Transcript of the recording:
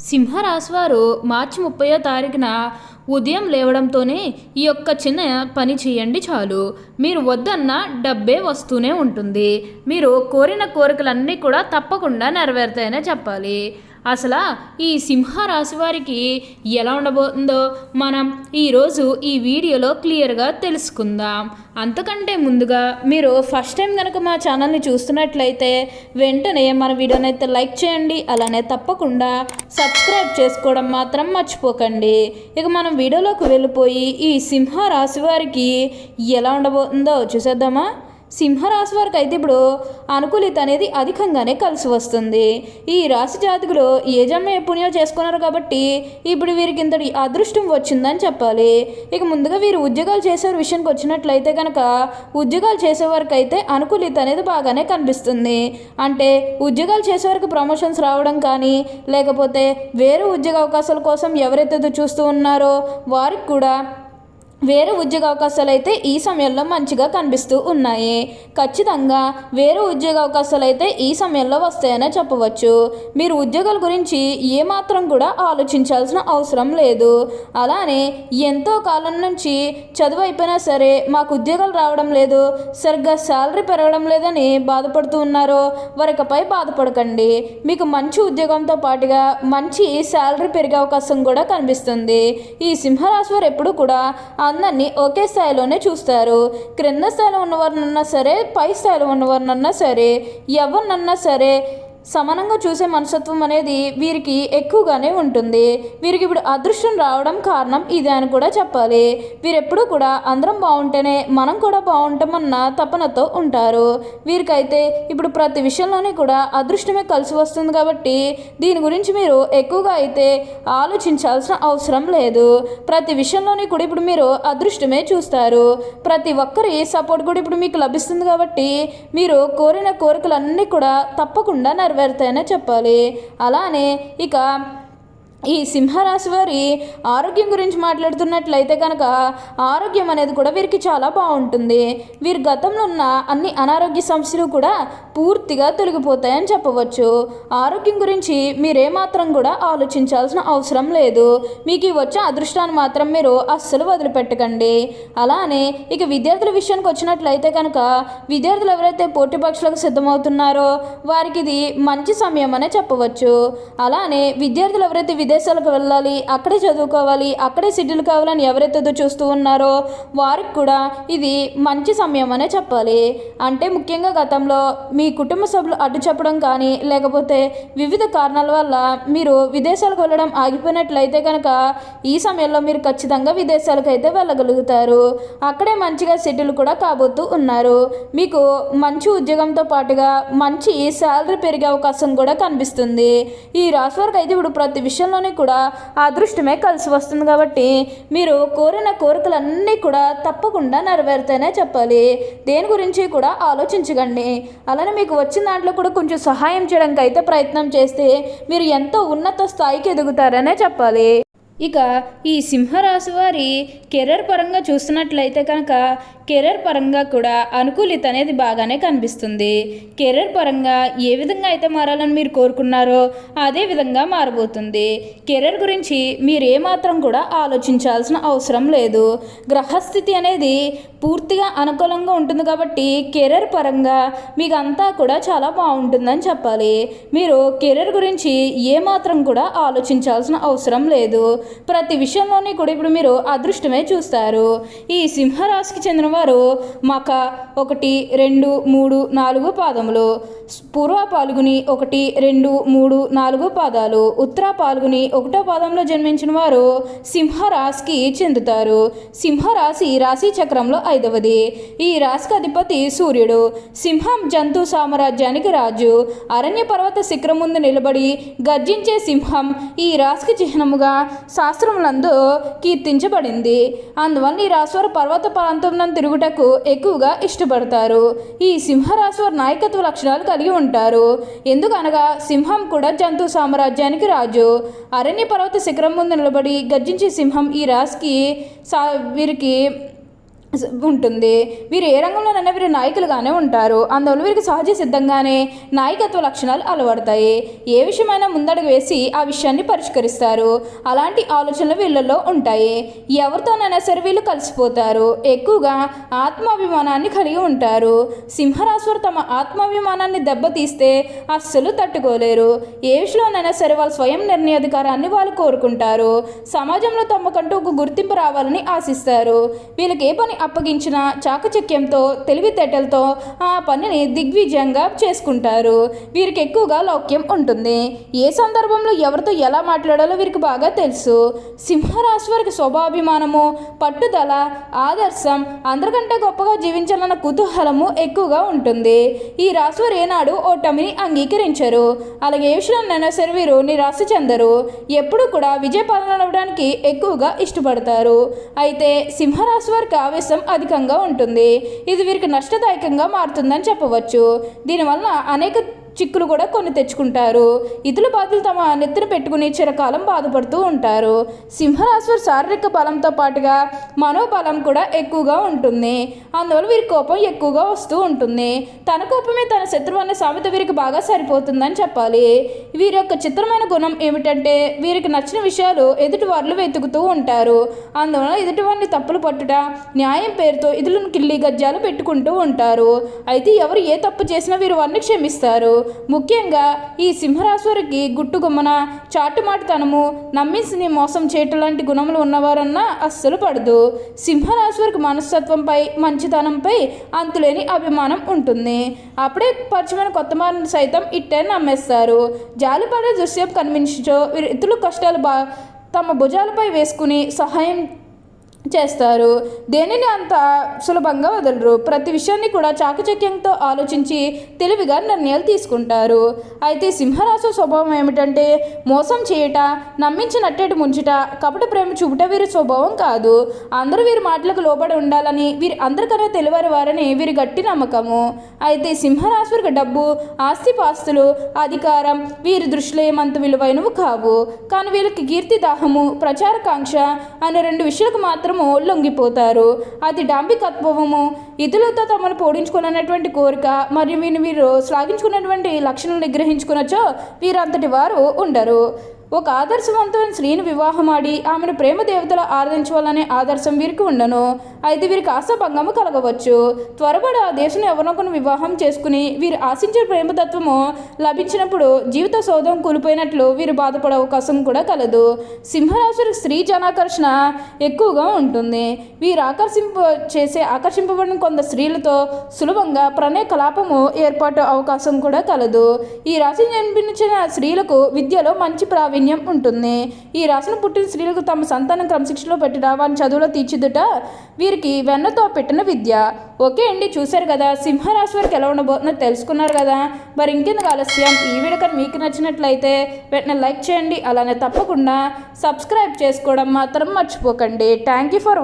సింహరాశివారు మార్చి ముప్పయో తారీఖున ఉదయం లేవడంతోనే ఈ యొక్క చిన్న పని చేయండి చాలు. మీరు వద్దన్న డబ్బే వస్తూనే ఉంటుంది. మీరు కోరిన కోరికలన్నీ కూడా తప్పకుండా నెరవేరుతాయనే చెప్పాలి. అసలు ఈ సింహరాశి వారికి ఎలా ఉండబోతుందో మనం ఈరోజు ఈ వీడియోలో క్లియర్గా తెలుసుకుందాం. అంతకంటే ముందుగా మీరు ఫస్ట్ టైం కనుక మా ఛానల్ని చూస్తున్నట్లయితే వెంటనే మన వీడియోని అయితే లైక్ చేయండి. అలానే తప్పకుండా సబ్స్క్రైబ్ చేసుకోవడం మాత్రం మర్చిపోకండి. ఇక మనం వీడియోలోకి వెళ్ళిపోయి ఈ సింహ రాశి వారికి ఎలా ఉండబోతుందో చూసేద్దామా? సింహరాశి వారికి అయితే ఇప్పుడు అనుకూలిత అనేది అధికంగానే కలిసి వస్తుంది. ఈ రాశి జాతకులు ఏ జన్మ ఏ పుణ్యం చేసుకున్నారు కాబట్టి ఇప్పుడు వీరికి ఇంతటి అదృష్టం వచ్చిందని చెప్పాలి. ఇక ముందుగా వీరు ఉద్యోగాలు చేసే విషయానికి వచ్చినట్లయితే కనుక ఉద్యోగాలు చేసేవారికి అయితే అనుకూలిత అనేది బాగానే కనిపిస్తుంది. అంటే ఉద్యోగాలు చేసేవారికి ప్రమోషన్స్ రావడం కానీ లేకపోతే వేరే ఉద్యోగ అవకాశాల కోసం ఎవరైతే చూస్తూ ఉన్నారో వారికి కూడా వేరే ఉద్యోగ అవకాశాలు అయితే ఈ సమయంలో మంచిగా కనిపిస్తూ ఉన్నాయి. ఖచ్చితంగా వేరే ఉద్యోగ అవకాశాలు అయితే ఈ సమయంలో వస్తాయనే చెప్పవచ్చు. మీరు ఉద్యోగాల గురించి ఏమాత్రం కూడా ఆలోచించాల్సిన అవసరం లేదు. అలానే ఎంతో కాలం నుంచి చదువు అయిపోయినా సరే మాకు ఉద్యోగాలు రావడం లేదు. సరిగ్గా శాలరీ పెరగడం లేదని బాధపడుతూ ఉన్నారో వరకపై బాధపడకండి. మీకు మంచి ఉద్యోగంతో పాటుగా మంచి శాలరీ పెరిగే అవకాశం కూడా కనిపిస్తుంది. ఈ సింహరాశి వారు ఎప్పుడు కూడా అందరినీ ఒకే స్థాయిలోనే చూస్తారు. క్రింద స్థాయిలో ఉన్నవారినన్నా సరే పై స్థాయిలో ఉన్నవారినన్నా సరే ఎవరినన్నా సరే సమానంగా చూసే మనస్తత్వం అనేది వీరికి ఎక్కువగానే ఉంటుంది. వీరికి ఇప్పుడు అదృష్టం రావడం కారణం ఇదే అని కూడా చెప్పాలి. వీరెప్పుడూ కూడా అందరం బాగుంటేనే మనం కూడా బాగుంటామన్న తపనతో ఉంటారు. వీరికైతే ఇప్పుడు ప్రతి విషయంలోనే కూడా అదృష్టమే కలిసి వస్తుంది కాబట్టి దీని గురించి మీరు ఎక్కువగా అయితే ఆలోచించాల్సిన అవసరం లేదు. ప్రతి విషయంలోనే కూడా ఇప్పుడు మీరు అదృష్టమే చూస్తారు. ప్రతి ఒక్కరి సపోర్ట్ కూడా ఇప్పుడు మీకు లభిస్తుంది కాబట్టి మీరు కోరిన కోరికలన్నీ కూడా తప్పకుండా నెరవేరుతాయనే చెప్పాలి. అలానే ఇక ఈ సింహరాశి వారి ఆరోగ్యం గురించి మాట్లాడుతున్నట్లయితే కనుక ఆరోగ్యం అనేది కూడా వీరికి చాలా బాగుంటుంది. వీరి గతంలో ఉన్న అన్ని అనారోగ్య సమస్యలు కూడా పూర్తిగా తొలగిపోతాయని చెప్పవచ్చు. ఆరోగ్యం గురించి మీరేమాత్రం కూడా ఆలోచించాల్సిన అవసరం లేదు. మీకు ఈ వచ్చే అదృష్టాన్ని మాత్రం మీరు అస్సలు వదిలిపెట్టకండి. అలానే ఇక విద్యార్థుల విషయానికి వచ్చినట్లయితే కనుక విద్యార్థులు ఎవరైతే పోటీ పక్షులకు సిద్ధమవుతున్నారో వారికి ఇది మంచి సమయం అనే చెప్పవచ్చు. అలానే విద్యార్థులు ఎవరైతే విదేశాలకు వెళ్ళాలి అక్కడే చదువుకోవాలి అక్కడే సిటీలు కావాలని ఎవరైతే చూస్తూ ఉన్నారో వారికి కూడా ఇది మంచి సమయం అనే చెప్పాలి. అంటే ముఖ్యంగా గతంలో మీ కుటుంబ సభ్యులు అడ్డు చెప్పడం కానీ లేకపోతే వివిధ కారణాల వల్ల మీరు విదేశాలకు వెళ్ళడం ఆగిపోయినట్లయితే కనుక ఈ సమయంలో మీరు ఖచ్చితంగా విదేశాలకు అయితే వెళ్ళగలుగుతారు. అక్కడే మంచిగా సెటిల్ కూడా కాబోతూ ఉన్నారు. మీకు మంచి ఉద్యోగంతో పాటుగా మంచి శాలరీ పెరిగే అవకాశం కూడా కనిపిస్తుంది. ఈ రాశి వారికి అయితే ఇప్పుడు ప్రతి విషయంలోనే కూడా అదృష్టమే కలిసి వస్తుంది కాబట్టి మీరు కోరిన కోరికలన్నీ కూడా తప్పకుండా నెరవేరుతాయనే చెప్పాలి. దేని గురించి కూడా ఆలోచించకండి. అలానే మీకు వచ్చిన దాంట్లో కూడా కొంచెం సహాయం చేయడానికి అయితే ప్రయత్నం చేస్తే మీరు ఎంతో ఉన్నత స్థాయికి ఎదుగుతారనే చెప్పాలి. ఇక ఈ సింహరాశి వారి కెరీర్ పరంగా చూస్తున్నట్లయితే కనుక కెరీర్ పరంగా కూడా అనుకూలిత అనేది బాగానే కనిపిస్తుంది. కెరీర్ పరంగా ఏ విధంగా అయితే మారాలని మీరు కోరుకున్నారో అదే విధంగా మారబోతుంది. కెరీర్ గురించి మీరు ఏమాత్రం కూడా ఆలోచించాల్సిన అవసరం లేదు. గ్రహస్థితి అనేది పూర్తిగా అనుకూలంగా ఉంటుంది కాబట్టి కెరీర్ పరంగా మీకు అంతా కూడా చాలా బాగుంటుందని చెప్పాలి. మీరు కెరీర్ గురించి ఏమాత్రం కూడా ఆలోచించాల్సిన అవసరం లేదు. ప్రతి విషయంలోనే కూడా ఇప్పుడు మీరు అదృష్టమే చూస్తారు. ఈ సింహరాశికి చెందిన వారు మక ఒకటి రెండు మూడు నాలుగు పాదములు పూర్వ పాల్గొని ఒకటి రెండు మూడు నాలుగు పాదాలు ఉత్తర పాల్గొని ఒకటో పాదంలో జన్మించిన వారు సింహరాశికి చెందుతారు. సింహరాశి రాశి చక్రంలో ఐదవది. ఈ రాశికి అధిపతి సూర్యుడు. సింహం జంతు సామ్రాజ్యానికి రాజు. అరణ్య పర్వత శిఖరం ముందు నిలబడి గర్జించే సింహం ఈ రాశికి చిహ్నముగా శాస్త్రములందు కీర్తించబడింది. అందువల్ల ఈ రాశివారు పర్వత ప్రాంతం తిరుగుటకు ఎక్కువగా ఇష్టపడతారు. ఈ సింహరాశివారి నాయకత్వ లక్షణాలు కలిగి ఉంటారు. ఎందుకనగా సింహం కూడా జంతు సామ్రాజ్యానికి రాజు. అరణ్య పర్వత శిఖరం ముందు నిలబడి గర్జించే సింహం ఈ రాశికి సా వీరికి ఉంటుంది. వీరు ఏ రంగంలోనైనా వీరు నాయకులుగానే ఉంటారు. అందువల్ల వీరికి సహజ సిద్ధంగానే నాయకత్వ లక్షణాలు అలవడతాయి. ఏ విషయమైనా ముందడుగు వేసి ఆ విషయాన్ని పరిష్కరిస్తారు. అలాంటి ఆలోచనలు వీళ్ళల్లో ఉంటాయి. ఎవరితోనైనా సరే వీళ్ళు కలిసిపోతారు. ఎక్కువగా ఆత్మాభిమానాన్ని కలిగి ఉంటారు. సింహరాశులు తమ ఆత్మాభిమానాన్ని దెబ్బతీస్తే అస్సలు తట్టుకోలేరు. ఏ విషయంలోనైనా సరే వాళ్ళ స్వయం నిర్ణయాధికారాన్ని వాళ్ళు కోరుకుంటారు. సమాజంలో తమకంటూ ఒక గుర్తింపు రావాలని ఆశిస్తారు. వీళ్ళకి ఏ పని అప్పగించిన చాకచక్యంతో తెలివితేటలతో ఆ పనిని దిగ్విజయంగా చేసుకుంటారు. వీరికి ఎక్కువగా లౌక్యం ఉంటుంది. ఏ సందర్భంలో ఎవరితో ఎలా మాట్లాడాలో వీరికి బాగా తెలుసు. సింహరాశి వారికి స్వభాభిమానము పట్టుదల ఆదర్శం అందరికంటే గొప్పగా జీవించాలన్న కుతూహలము ఎక్కువగా ఉంటుంది. ఈ రాశి వారు ఏనాడు ఓటమిని అంగీకరించరు. అలాగే ఏ విషయంలోనైనా సరే వీరు నిరాశ చెందరు. ఎప్పుడూ కూడా విజయ పాలన అవ్వడానికి ఎక్కువగా ఇష్టపడతారు. అయితే సింహరాశి వారికి ఆవేశం అధికంగా ఉంటుంది. ఇది వీరికి నష్టదాయకంగా మారుతుందని చెప్పవచ్చు. దీనివల్ల అనేక చిక్కులు కూడా కొన్ని తెచ్చుకుంటారు. ఇతరుల బాధలు తమ నెత్తిన పెట్టుకుని చిరకాలం బాధపడుతూ ఉంటారు. సింహరాశి శారీరక బలంతో పాటుగా మనోబలం కూడా ఎక్కువగా ఉంటుంది. అందువల్ల వీరి కోపం ఎక్కువగా వస్తూ ఉంటుంది. తన కోపమే తన శత్రువు అనే సామెత వీరికి బాగా సరిపోతుందని చెప్పాలి. వీరి యొక్క చిత్రమైన గుణం ఏమిటంటే వీరికి నచ్చిన విషయాలు ఎదుటి వాళ్ళు వెతుకుతూ ఉంటారు. అందువల్ల ఎదుటి వారిని తప్పులు పట్టుట న్యాయం పేరుతో ఇదులను కిల్లి గజ్జాలు పెట్టుకుంటూ ఉంటారు. అయితే ఎవరు ఏ తప్పు చేసినా వీరు వారిని క్షమిస్తారు. ముఖ్యంగా ఈ సింహరాశివారికి గుట్టుగుమ్మన చాటుమాటుతనము నమ్మిసిని మోసం చేయటం లాంటి గుణములు ఉన్నవారన్నా అస్సలు పడదు. సింహరాశివారికి మనస్తత్వంపై మంచితనంపై అంతులేని అభిమానం ఉంటుంది. అప్పుడే పరిచయమైన కొత్త మారిన సైతం ఇట్టే నమ్మేస్తారు. జాలిపడే దృశ్యం కనిపించో వీరు ఇతరుల కష్టాలు బా తమ భుజాలపై వేసుకుని సహాయం చేస్తారు. దేనిని అంత సులభంగా వదలరు. ప్రతి విషయాన్ని కూడా చాకచక్యంతో ఆలోచించి తెలివిగా నిర్ణయాలు తీసుకుంటారు. అయితే సింహరాశి స్వభావం ఏమిటంటే మోసం చేయట నమ్మించినట్టేట ముంచుట కపట ప్రేమ చూపుట వీరి స్వభావం కాదు. అందరూ వీరి మాటలకు లోబడి ఉండాలని వీరి అందరికన్నా తెలివారి వారని వీరి గట్టి నమ్మకము. అయితే సింహరాశి వారికి డబ్బు ఆస్తిపాస్తులు అధికారం వీరి దృష్టిలో ఏమంత విలువైనవి కావు. కానీ వీళ్ళకి కీర్తి దాహము ప్రచారకాంక్ష అనే రెండు విషయాలకు మాత్రము లొంగిపోతారు. అది డాంబికత్వము. ఇతరులతో తమను పోడించుకున్నటువంటి కోరిక మరియు వీరిని వీరు శ్లాఘించుకున్నటువంటి లక్షణాలు నిగ్రహించుకునొచ్చో వీరంతటి వారు ఉండరు. ఒక ఆదర్శవంతమైన స్త్రీని వివాహమాడి ఆమెను ప్రేమ దేవతల ఆరాధించవాలనే ఆదర్శం వీరికి ఉండను. అయితే వీరికి ఆశాభంగము కలగవచ్చు. త్వరపడి ఆ దేశం ఎవరినొకరు వివాహం చేసుకుని వీరు ఆశించే ప్రేమతత్వము లభించినప్పుడు జీవిత సౌధం కూలిపోయినట్లు వీరు బాధపడే అవకాశం కూడా కలదు. సింహరాశి స్త్రీ జనాకర్షణ ఎక్కువగా ఉంటుంది. వీరు ఆకర్షింప చేసే ఆకర్షింపబడిన కొంత స్త్రీలతో సులభంగా ప్రణయ కలాపము ఏర్పాటు అవకాశం కూడా కలదు. ఈ రాశి జన్మించిన స్త్రీలకు విద్యలో మంచి ప్రావీణ్యం ఉంటుంది. ఈ రాశిని పుట్టిన స్త్రీలకు తమ సంతానం క్రమశిక్షణలో పెట్టిన వారిని చదువులో తీర్చిదుట వీరికి వెన్నతో పెట్టిన విద్య. ఓకే అండి చూశారు కదా సింహరాశి వారికి ఎలా ఉండబోతుందో తెలుసుకున్నారు కదా. మరి ఇంకెందుకు ఆలస్యం? ఈ వీడియో కానీ మీకు నచ్చినట్లయితే వెంటనే లైక్ చేయండి. అలానే తప్పకుండా సబ్స్క్రైబ్ చేసుకోవడం మాత్రం మర్చిపోకండి. Thank you for